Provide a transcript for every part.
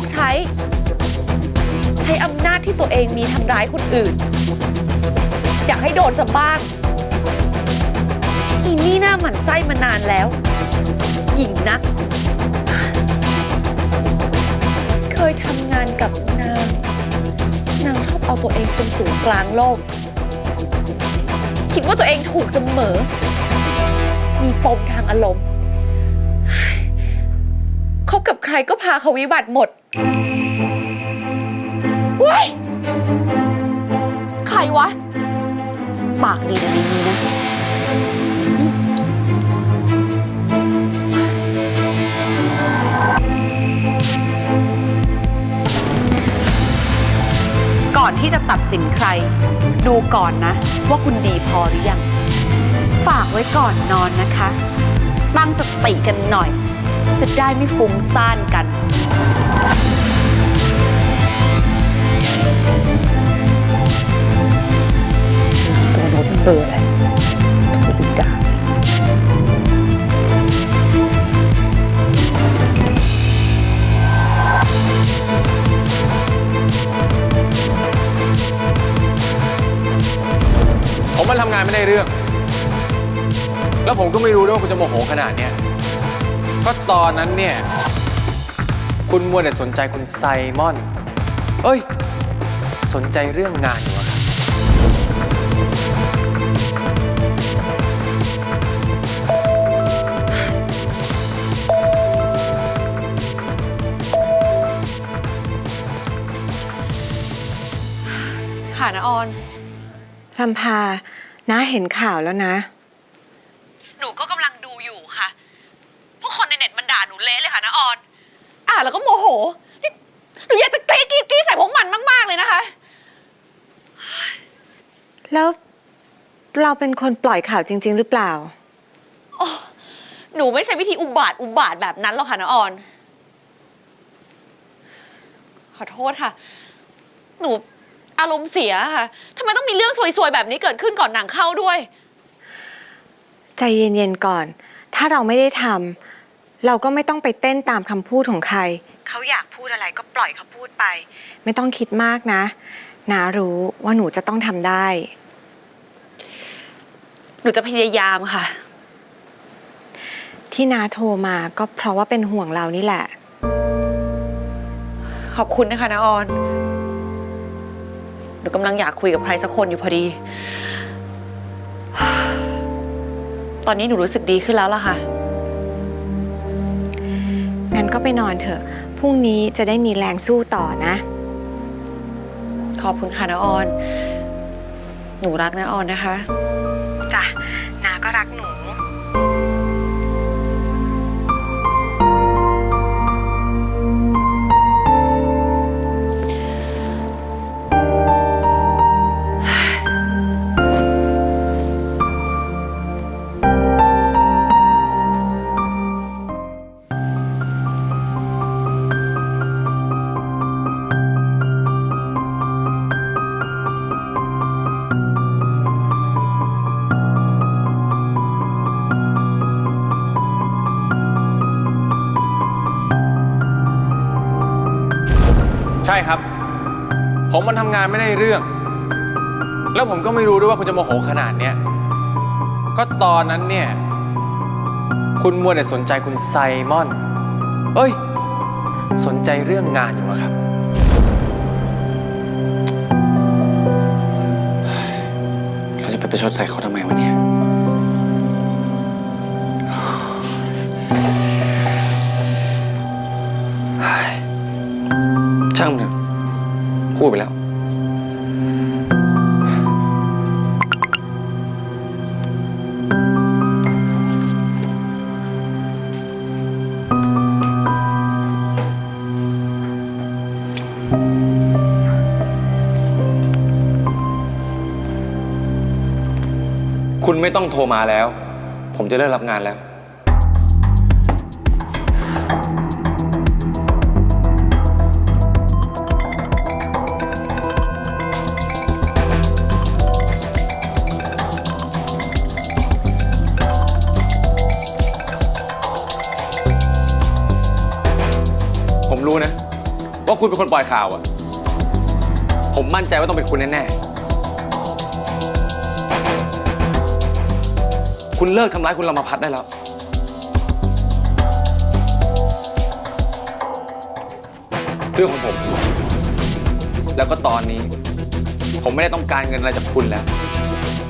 อกใช้ ใช้อำนาจที่ตัวเองมีทำร้ายคนอื่น อยากให้โดนสับ้างอีนี่หน้าหมันไส้มานานแล้ว หญิงนัก เคยทำงานกับนาง นางชอบเอาตัวเองเป็นศูนย์กลางโลก คิดว่าตัวเองถูกเสมอ มีปมทางอารมณ์คบกับใครก็พาเขาวิบัติหมด ว้ยใครวะ ปากดีนะในนี้นะ ก่อนที่จะตัดสินใคร ดูก่อนนะ ว่าคุณดีพอหรือยัง ฝากไว้ก่อนนอนนะคะ ตั้งสติกันหน่อย จะได้ไม่ฟุ้งซ่านกัน เบออะไรโทรไปด่าผมมันทำงานไม่ได้เรื่อง แล้วผมก็ไม่รู้ด้วยว่าคุณจะโมโหขนาดเนี้ยก็ตอนนั้นเนี่ย คุณมัวแต่สนใจคุณไซมอน เอ้ย สนใจเรื่องงาน นะออนลำพาน้าเห็นข่าวแล้วนะ หนูก็กำลังดูอยู่ค่ะ พวกคนในเน็ตมันด่าหนูเละเลยค่ะนะออน อ่านแล้วก็โมโหนี่หนูอยากจะกรี๊ดกรี๊ดกรี๊ดใส่พวกมันมาก ๆ เลยนะคะ แล้วเราเป็นคนปล่อยข่าวจริง ๆ หรือเปล่าหนูไม่ใช่วิธีอุบาทอุบาทแบบนั้นหรอกค่ะนะออน ขอโทษค่ะ หนู อารมณ์เสียค่ะทำไมต้องมีเรื่องซวยๆแบบนี้เกิดขึ้นก่อนหนังเข้าด้วย ใจเย็นๆก่อน ถ้าเราไม่ได้ทำเราก็ไม่ต้องไปเต้นตามคำพูดของใคร เขาอยากพูดอะไรก็ปล่อยเขาพูดไป ไม่ต้องคิดมากนะนารู้ว่าหนูจะต้องทำได้ หนูจะพยายามค่ะ ที่นาโทรมาก็เพราะว่าเป็นห่วงเรานี่แหละ ขอบคุณนะคะนะออน หนูกำลังอยากคุยกับใครสักคนอยู่พอดี ตอนนี้หนูรู้สึกดีขึ้นแล้วล่ะค่ะ งั้นก็ไปนอนเถอะ พรุ่งนี้จะได้มีแรงสู้ต่อนะ ขอบคุณค่ะนะออน หนูรักนะออนนะคะจ้ะ เรื่อง แล้วผมก็ไม่รู้ด้วยว่าคุณจะโมโหขนาดเนี้ยก็ตอนนั้นเนี่ย คุณมัวแต่สนใจคุณไซมอน เอ้ย สนใจเรื่องงานอยู่อะครับ เราจะไปประชดใส่เขาทำไมวะเนี่ยช่างมันเถอะพูดไปแล้ว ไม่ต้องโทรมาแล้ว ผมจะเริ่มรับงานแล้ว ผมรู้นะ ว่าคุณเป็นคนปล่อยข่าวอะผมมั่นใจว่าต้องเป็นคุณแน่ๆ คุณเลิกทำร้ายคุณลำพัดได้แล้ว เรื่องของผม แล้วก็ตอนนี้ ผมไม่ได้ต้องการเงินอะไรจากคุณแล้ว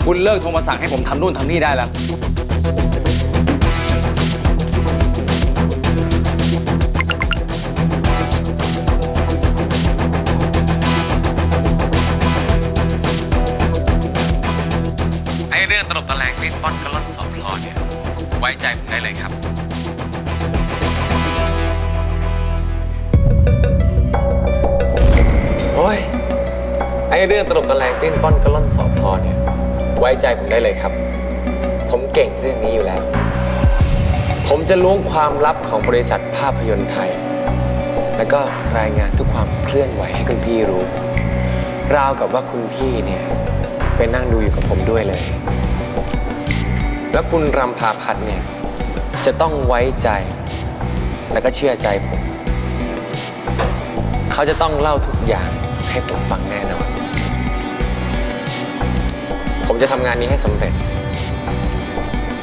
คุณเลิกโทรมาสั่งให้ผมทำนู่นทำนี่ได้แล้ว ไอ้เรื่องตลบตะแลงลิ้นป้อนกระล่อน เลยครับโอ้ยไอ้เรื่องตลบตะแลงลิ้นป้อนกระล่อนสอบพอเนี่ยไว้ใจผมได้เลยครับ ผมเก่งเรื่องนี้อยู่แล้ว ผมจะล้วงความลับของบริษัทภาพยนตร์ไทย แล้วก็รายงานทุกความเคลื่อนไหวให้คุณพี่รู้ ราวกับว่าคุณพี่เนี่ยไปนั่งดูอยู่กับผมด้วยเลย แล้วคุณรำพาพัฒน์เนี่ย จะต้องไว้ใจ แล้วก็เชื่อใจผม เขาจะต้องเล่าทุกอย่างให้ผมฟังแน่นอน ผมจะทำงานนี้ให้สำเร็จ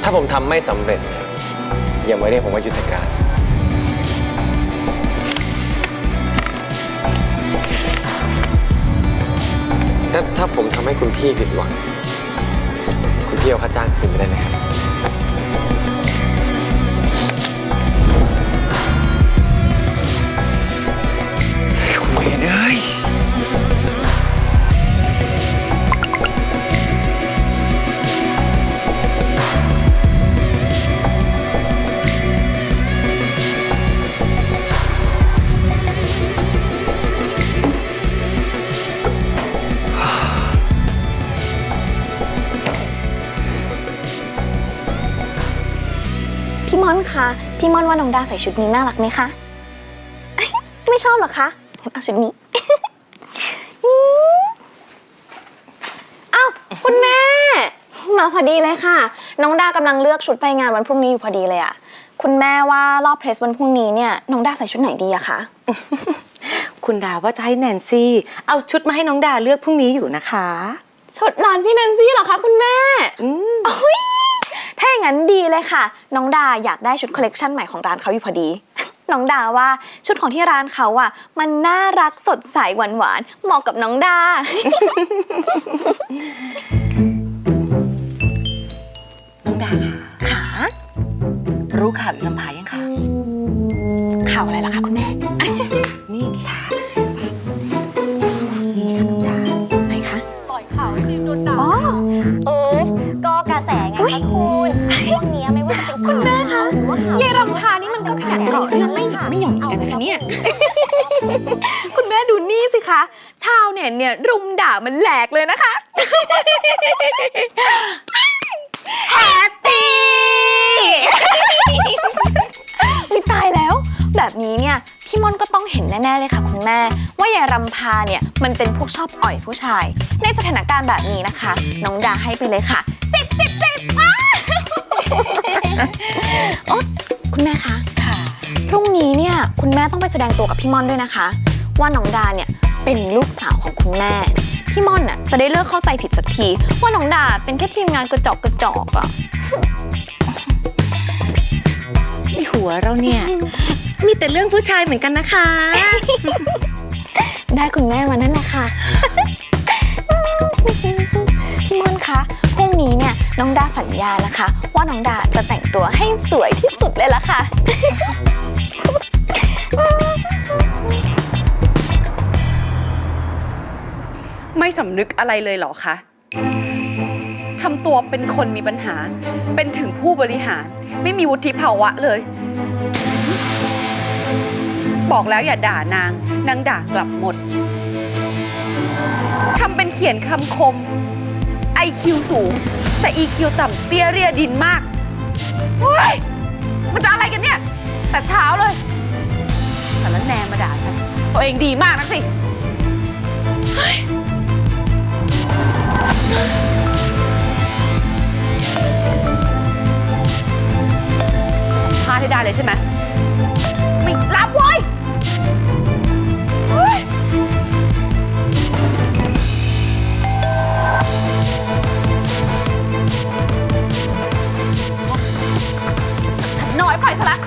ถ้าผมทำไม่สำเร็จเนี่ยอย่ามาเรียกผมว่ายุทธการถ้าถ้าผมทำให้คุณพี่ผิดหวัง คุณพี่เอาค่าจ้างคืนไปได้นะครับ ว่าน้องดาใส่ชุดนี้น่ารักไหมคะ ไม่ชอบเหรอคะงั้นเอาชุดนี้อืมอ้าวคุณแม่ มาพอดีเลยค่ะ น้องดากำลังเลือกชุดไปงานวันพรุ่งนี้อยู่พอดีเลยอะคุณแม่ว่ารอบเพรสวันพรุ่งนี้เนี่ยน้องดาใส่ชุดไหนดีอะคะ คุณดาว่าจะให้แนนซี่ เอาชุดมาให้น้องดาเลือกพรุ่งนี้อยู่นะคะ ชุดร้านพี่แนนซี่เหรอคะคุณแม่ อืมโอ้ยถ้า อย่างนั้นดีเลยค่ะ น้องดาอยากได้ชุดคอลเลกชันใหม่ของร้านเขาอยู่พอดี น้องดาว่าชุดของที่ร้านเขาอะ มันน่ารักสดใสหวานหวานๆเหมาะกับน้องดา น้องดาค่ะขารู้ข่าวอีลำพายังคะข่าวอะไรล่ะคะคุณแม่นี่ค่ะนี่ค่ะน้องดาไหนคะ ปล่อยข่าวให้โดนด่า อ๋อ เออก็กระแสไงคะคุณ คุณแม่คะหรือว่าข่าวเยายรำพานี่มันก็ขยันก่อเรื่องไม่หยุดไม่หย่อนเหมือนกันนะคะเนี่ย คุณแม่ดูนี่สิคะ ชาวเน็ตเนี่ยรุมด่ามันแหลกเลยนะคะ แฮปปี้อุ๊ยตายแล้ว แบบนี้เนี่ยพี่ม่อนก็ต้องเห็นแน่ ๆ เลยค่ะคุณแม่ ว่ายายรำพาเนี่ยมันเป็นพวกชอบอ่อยผู้ชาย ในสถานการณ์แบบนี้นะคะ น้องดาให้ไปเลยค่ะสิบสิบสิบอะ โอ๊ยคุณแม่คะ ค่ะ พรุ่งนี้เนี่ยคุณแม่ต้องไปแสดงตัวกับพี่ม่อนด้วยนะคะ ว่าน้องดาเนี่ยเป็นลูกสาวของคุณแม่ พี่ม่อนน่ะจะได้เลิกเข้าใจผิดสักที ว่าน้องดาเป็นแค่ทีมงานกระจอกกระจอกอะในหัวเราเนี่ย มีแต่เรื่องผู้ชายเหมือนกันนะคะ ได้คุณแม่มานั่นแหละค่ะ น้องดาสัญญานะคะ ว่าน้องดาจะแต่งตัวให้สวยที่สุดเลยล่ะค่ะ ไม่สำนึกอะไรเลยเหรอคะทำตัวเป็นคนมีปัญหา เป็นถึงผู้บริหาร ไม่มีวุฒิภาวะเลย บอกแล้วอย่าด่านาง นางด่ากลับหมด ทำเป็นเขียนคำคม IQ สูง แต่ EQ ต่ำเตี้ยเรียดินมากเฮ้ยมันจะอะไรกันเนี่ย แต่เช้าเลยแต่ละแนมาด่าฉัน ตัวเองดีมากนักสิจะสัมภาษณ์ให้ได้เลยใช่ไหมไม่รับเว้ย ปล่อยซะละ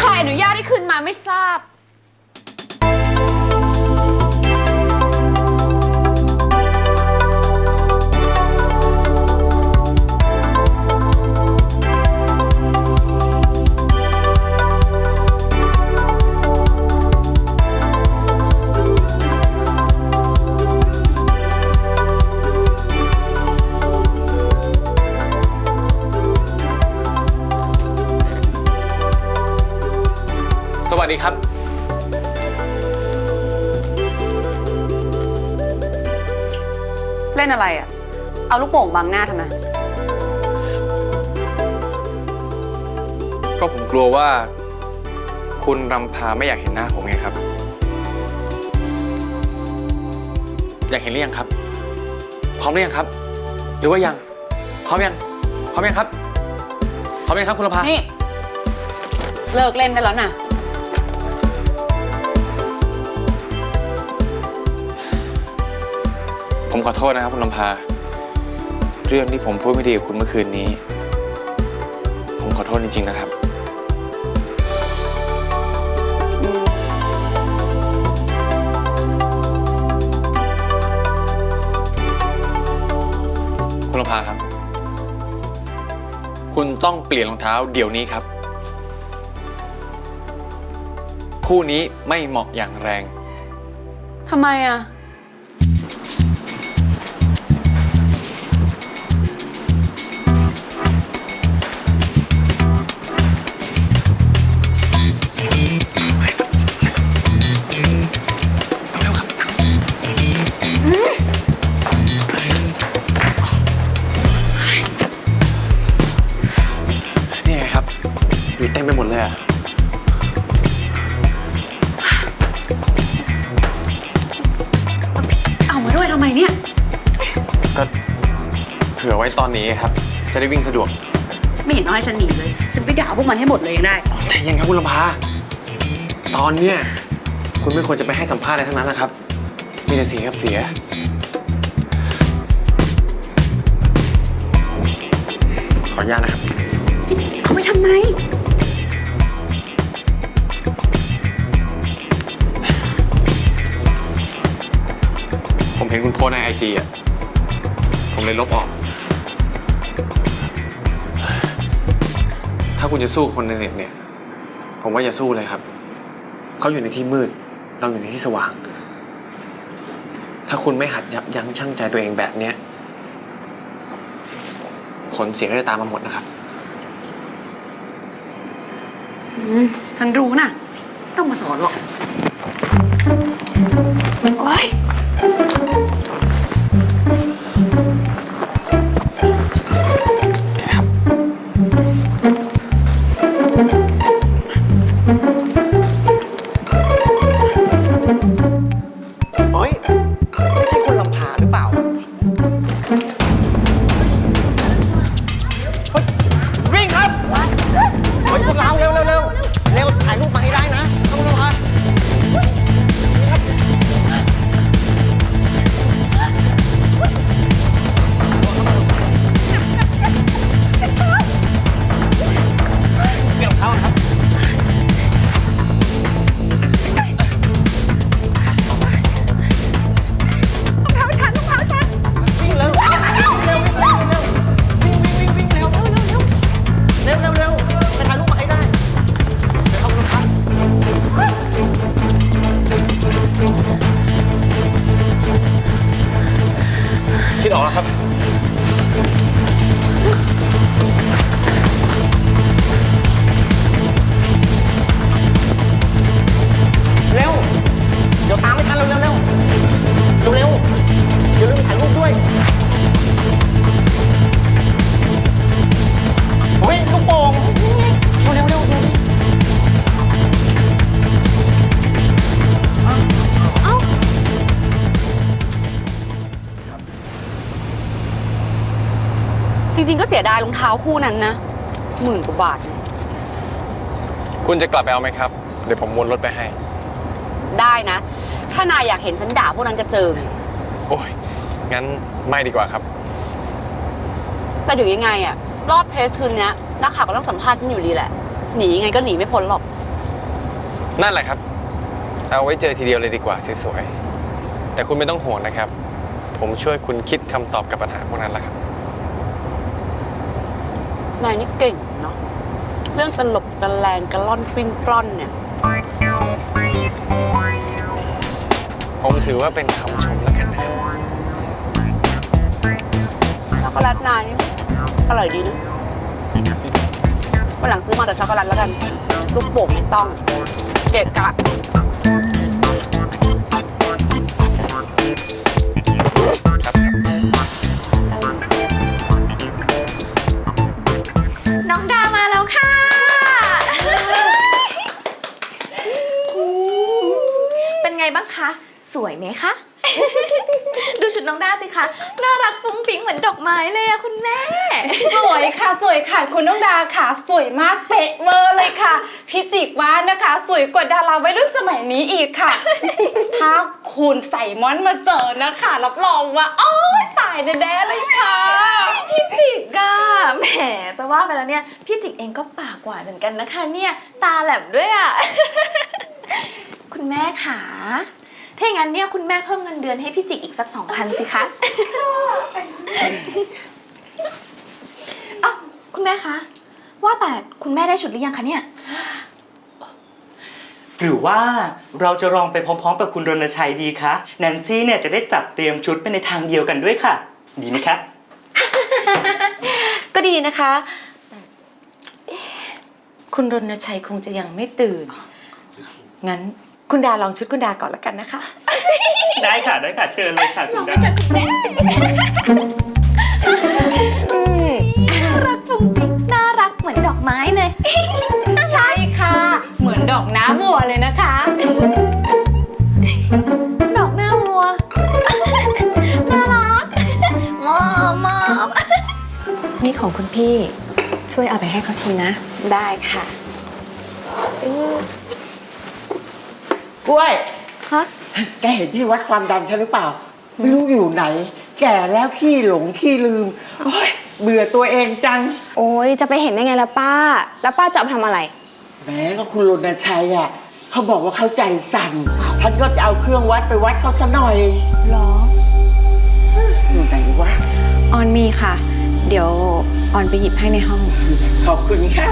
ใครอนุญาตให้ขึ้นมาไม่ทราบ เล่นอะไรอะเอาลูกโป่งบังหน้าทำไม ก็ผมกลัวว่า คุณรำพาไม่อยากเห็นหน้าผมไงครับ อยากเห็นหรือยังครับ พร้อมหรือยังครับ หรือว่ายัง พร้อมยัง พร้อมยังครับ พร้อมยังครับคุณรำพา นี่ เลิกเล่นได้แล้วนะ ผมขอโทษนะครับคุณลำพา เรื่องที่ผมพูดไม่ดีกับคุณเมื่อคืนนี้ ผมขอโทษจริง ๆ นะครับ คุณลำพาครับ คุณต้องเปลี่ยนรองเท้าเดี๋ยวนี้ครับ คู่นี้ไม่เหมาะอย่างแรง ทำไมอะ อไว้ตอนนี้ครับ จะได้วิ่งสะดวกไม่เห็นต้องให้ฉันหนีเลย ฉันไปด่าพวกมันให้หมดเลยยังได้ ใจเย็นครับคุณลำพาตอนเนี้ยคุณไม่ควรจะไปให้สัมภาษณ์อะไรทั้งนั้นนะครับ มีแต่เสียกับเสีย ขออนุญาตนะครับ เอาไปทำไม ผมเห็นคุณโพสต์ในไอจีอะ ผมเลยลบออก คุณจะสู้คนในเน็ตเนี่ย ผมว่าอย่าสู้เลยครับ เขาอยู่ในที่มืด เราอยู่ในที่สว่าง ถ้าคุณไม่หัดยับยั้งชั่งใจตัวเองแบบเนี้ย ผลเสียก็จะตามมาหมดนะครับฉันรู้นะ ต้องมาสอนหรอก ริง ๆ ก็เสียดายรองเท้าคู่นั้นนะหมื่นกว่าบาทเนี่ยคุณจะกลับไปเอาไหมครับ เดี๋ยวผมวนรถไปให้ ได้นะ ถ้านายอยากเห็นฉันด่าพวกนั้นจะเจอไงโอ้ย งั้นไม่ดีกว่าครับ แต่ถึงยังไงอะรอบเพสคืนเนี้ยนักข่าวก็ต้องสัมภาษณ์ฉันอยู่ดีแหละ หนียังไงก็หนีไม่พ้นหรอก นั่นแหละครับ เอาไว้เจอทีเดียวเลยดีกว่าสวยๆแต่คุณไม่ต้องห่วงนะครับ ผมช่วยคุณคิดคำตอบกับปัญหาพวกนั้นแหละครับ นายนี่เก่งเนาะเรื่องตลบกระแลงกระล่อนปลิ้นปล้อนเนี่ย ผมถือว่าเป็นคำชมแล้วกันนะครับช็อกโกแลตนายนี่อร่อยดีนะวันหลังซื้อมาแต่ช็อกโกแลตแล้วกัน ลูกโป่งไม่ต้อง เกะกะ ไงบ้างคะ สวยไหมคะ ดูชุดน้องดาสิคะ น่ารักฟุ้งฟิ้งเหมือนดอกไม้เลยอะคุณแม่ สวยค่ะสวยค่ะคุณน้องดาค่ะ สวยมากเป๊ะเวอร์เลยค่ะ พี่จิกว่านะคะ สวยกว่าดาราวัยรุ่นสมัยนี้อีกค่ะ ถ้าคุณใส่มอนมาเจอนะคะรับรองว่าโอ้ยตายแน่ๆเลยค่ะ พี่จิกอะแหมจะว่าไปแล้วเนี่ย พี่จิกเองก็ปากหวานเหมือนกันนะคะ เนี่ยตาแหลมด้วยอะ คุณแม่ขาถ้าอย่างนั้นเนี่ยคุณแม่เพิ่มเงินเดือนให้พี่จิกอีกสักสองพันสิคะอะคุณแม่คะ ว่าแต่คุณแม่ได้ชุดหรือยังคะเนี่ย หรือว่าเราจะลองไปพร้อมๆกับคุณรณชัยดีคะแนนซี่เนี่ยจะได้จัดเตรียมชุดไปในทางเดียวกันด้วยค่ะ ดีไหมคะ ก็ดีนะคะแต่เอ๊ะคุณรณชัยคงจะยังไม่ตื่น งั้น คุณดาลองชุดคุณดาก่อนละกันนะคะ ได้ค่ะได้ค่ะเชิญเลยค่ะคุณดาอืมน่ารักฟุ้งฟิ้งน่ารักเหมือนดอกไม้เลย ใช่ค่ะ เหมือนดอกน้ำบัวเลยนะคะ ดอกหน้าวัว น่ารักมอบมอบนี่ของคุณพี่ช่วยเอาไปให้เขาทีนะ ได้ค่ะ กล้วย ฮะแกเห็นที่วัดความดันฉันหรือเปล่า ไม่รู้อยู่ไหน แก่แล้วขี้หลงขี้ลืมโอ้ยเบื่อตัวเองจังโอ้ยจะไปเห็นได้ไงล่ะป้า แล้วป้าจะเอาไปทำอะไร แหม้ก็คุณรณชัยอะเขาบอกว่าเขาใจสั่น ฉันก็จะเอาเครื่องวัดไปวัดเขาซะหน่อยหรอ อยู่ไหนวะออนมีค่ะ เดี๋ยวออนไปหยิบให้ในห้อง ขอบคุณค่ะ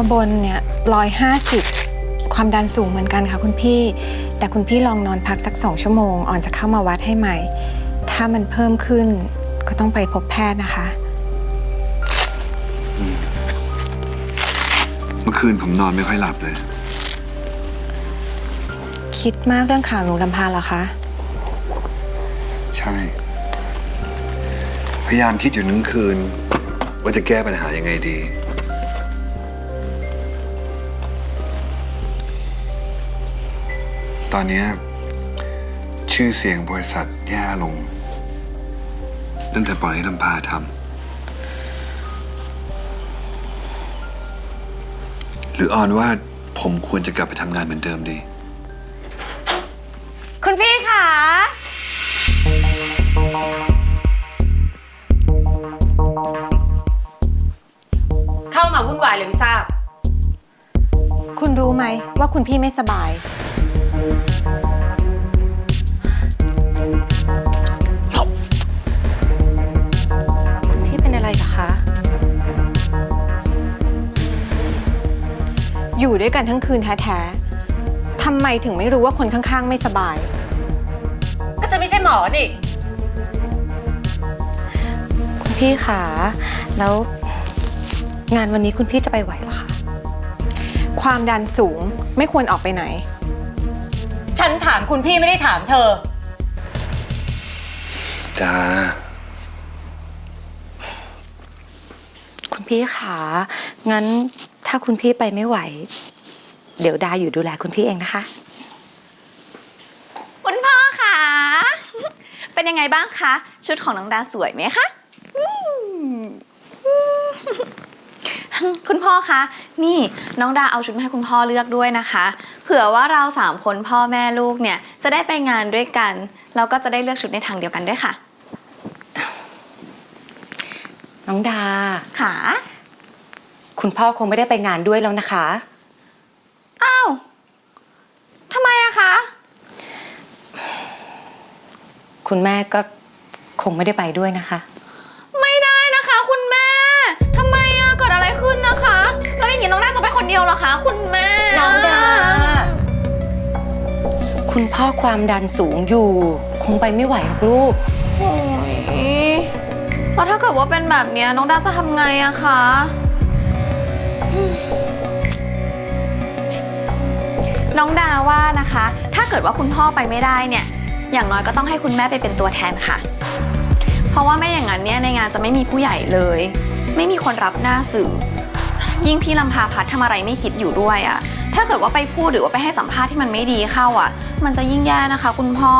ตัวบนเนี่ยร้อยห้าสิบความดันสูงเหมือนกันค่ะคุณพี่ แต่คุณพี่ลองนอนพักสักสองชั่วโมงออนจะเข้ามาวัดให้ใหม่ ถ้ามันเพิ่มขึ้นก็ต้องไปพบแพทย์นะคะ เมื่อคืนผมนอนไม่ค่อยหลับเลย คิดมากเรื่องข่าวหนูลำพาเหรอคะ ใช่ พยายามคิดอยู่ทั้งคืน ว่าจะแก้ปัญหายังไงดี ตอนเนี้ยชื่อเสียงบริษัทแย่ลง ตั้งแต่ปล่อยให้ลำพาทำหรือออนว่าผมควรจะกลับไปทำงานเหมือนเดิมดี คุณพี่ค่ะ เข้ามาวุ่นวายเลยไม่ทราบ คุณรู้ไหมว่าคุณพี่ไม่สบาย อยู่ด้วยกันทั้งคืนแท้ๆทำไมถึงไม่รู้ว่าคนข้างๆ ไม่สบาย ก็จะไม่ใช่หมอนี่ คุณพี่ขาแล้วงานวันนี้คุณพี่จะไปไหวเหรอคะ ความดันสูงไม่ควรออกไปไหน ฉันถามคุณพี่ไม่ได้ถามเธอ จ้าคุณพี่ขางั้น ถ้าคุณพี่ไปไม่ไหว เดี๋ยวดาอยู่ดูแลคุณพี่เองนะคะ คุณพ่อค่ะเป็นยังไงบ้างคะ ชุดของน้องดาสวยไหมคะอืมคุณพ่อคะ นี่น้องดาเอาชุดมาให้คุณพ่อเลือกด้วยนะคะ เผื่อว่าเราสามคนพ่อแม่ลูกเนี่ยจะได้ไปงานด้วยกันแล้วก็จะได้เลือกชุดในทางเดียวกันด้วยค่ะ น้องดา ค่ะ คุณพ่อคงไม่ได้ไปงานด้วยแล้วนะคะ อ้าวทำไมอะคะ คุณแม่ก็คงไม่ได้ไปด้วยนะคะ ไม่ได้นะคะ คุณแม่ทำไมอะเกิดอะไรขึ้นนะคะ แล้วอย่างนี้น้องดาจะไปคนเดียวเหรอคะ คุณแม่น้องดา คุณพ่อความดันสูงอยู่ คงไปไม่ไหวหรอกลูก โอ้ยแล้วถ้าเกิดว่าเป็นแบบเนี้ยน้องดาจะทำไงอะคะ น้องดาว่านะคะ ถ้าเกิดว่าคุณพ่อไปไม่ได้เนี่ย อย่างน้อยก็ต้องให้คุณแม่ไปเป็นตัวแทนค่ะ เพราะว่าไม่อย่างนั้นเนี่ยในงานจะไม่มีผู้ใหญ่เลย ไม่มีคนรับหน้าสื่อ ยิ่งพี่ลำพาพัดทำอะไรไม่คิดอยู่ด้วยอะถ้าเกิดว่าไปพูดหรือว่าไปให้สัมภาษณ์ที่มันไม่ดีเข้าอะมันจะยิ่งแย่นะคะ คุณพ่อ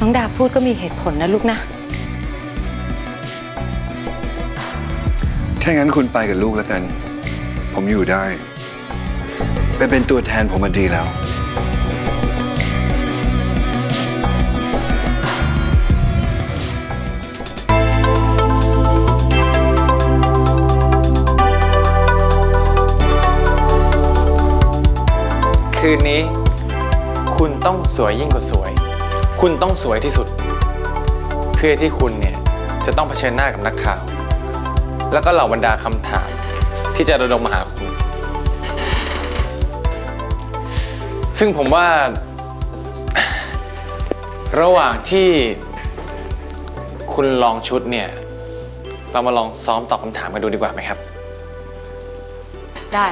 น้องดาพูดก็มีเหตุผลนะลูกนะ ถ้างั้นคุณไปกับลูกแล้วกัน ผมอยู่ได้ ไปเป็นตัวแทนผมมาดีแล้ว คืนนี้ คุณต้องสวยยิ่งกว่าสวย คุณต้องสวยที่สุด เพื่อที่คุณเนี่ย จะต้องเผชิญหน้ากับนักข่าว แล้วก็เหล่าบรรดาคำถาม ที่จะระดมมาหาคุณ ซึ่งผมว่า ระหว่างที่คุณลองชุดเนี่ย เรามาลองซ้อมตอบคำถามกันดูดีกว่าไหมครับ ได้